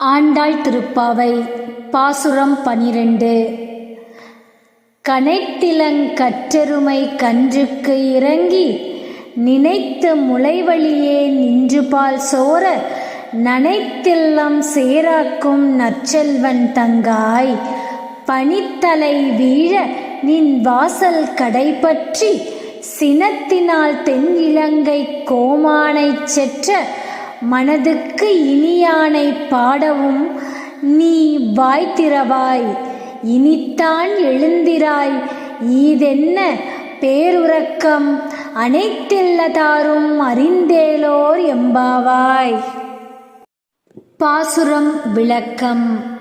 ஆண்டாள் திருப்பாவை பாசுரம் பனிரெண்டு. கனைத்திலங் கற்றெருமை கன்றுக்கு இறங்கி நினைத்து முளைவழியே நின்று பால் சோர நனைத்தில்லம் சேராக்கும் நற்செல்வன் தங்காய். பனித்தலை வீழ நின் வாசல் கடைபற்றி சினத்தினால் தென் இலங்கை கோமானைச் செற்ற மனதுக்கு இனியானை பாடவும் நீ வாய்த்திரவாய் இனித்தான் எழுந்திராய். ஈதென்ன பேருறக்கம்? அனைத்தில்லதாரும் அறிந்தேலோர் எம்பாவாய். பாசுரம் விளக்கம்.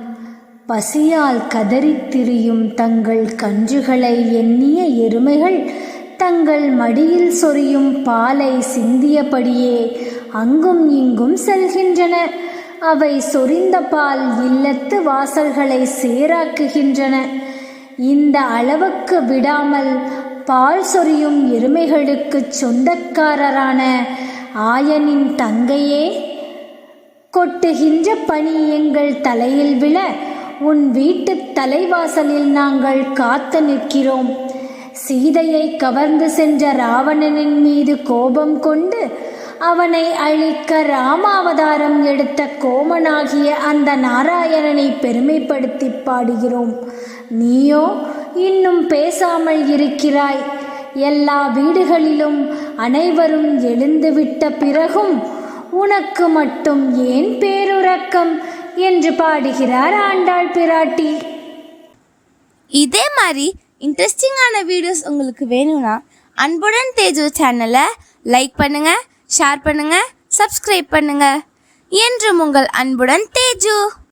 பசியால் கதறித் திரியும் தங்கள் கன்றுகளை எண்ணிய எருமைகள் தங்கள் மடியில் சொரியும் பாலை சிந்தியபடியே அங்கும் இங்கும் செல்கின்றன. அவை சொரிந்த பால் இல்லத்து வாசல்களை சேராக்குகின்றன. இந்த அளவுக்கு விடாமல் பால் சொரியும் எருமைகளுக்குச் சொந்தக்காரரான ஆயனின் தங்கையே கொட்டுகின்ற பணி எங்கள் தலையில் விழ உன் வீட்டுத் தலைவாசலில் நாங்கள் காத்து நிற்கிறோம். சீதையை கவர்ந்து சென்ற ராவணனின் மீது கோபம் கொண்டு அவனை அழிக்க ராமாவதாரம் எடுத்த கோமனாகிய அந்த நாராயணனை பெருமைப்படுத்தி பாடுகிறோம். நீயோ இன்னும் பேசாமல் இருக்கிறாய். எல்லா வீடுகளிலும் அனைவரும் எழுந்துவிட்ட பிறகும் உனக்கு மட்டும் ஏன் பேருறக்கம்? என்று பாடுகிறார் ஆண்டாள் பிராட்டி. இதே மாதிரி இன்ட்ரெஸ்டிங்கான வீடியோஸ் உங்களுக்கு வேணும்னா அன்புடன் தேஜு சேனலை லைக் பண்ணுங்கள் ஷேர் பண்ணுங்க சப்ஸ்கிரைப் பண்ணுங்க. என்றும் உங்கள் அன்புடன் தேஜு.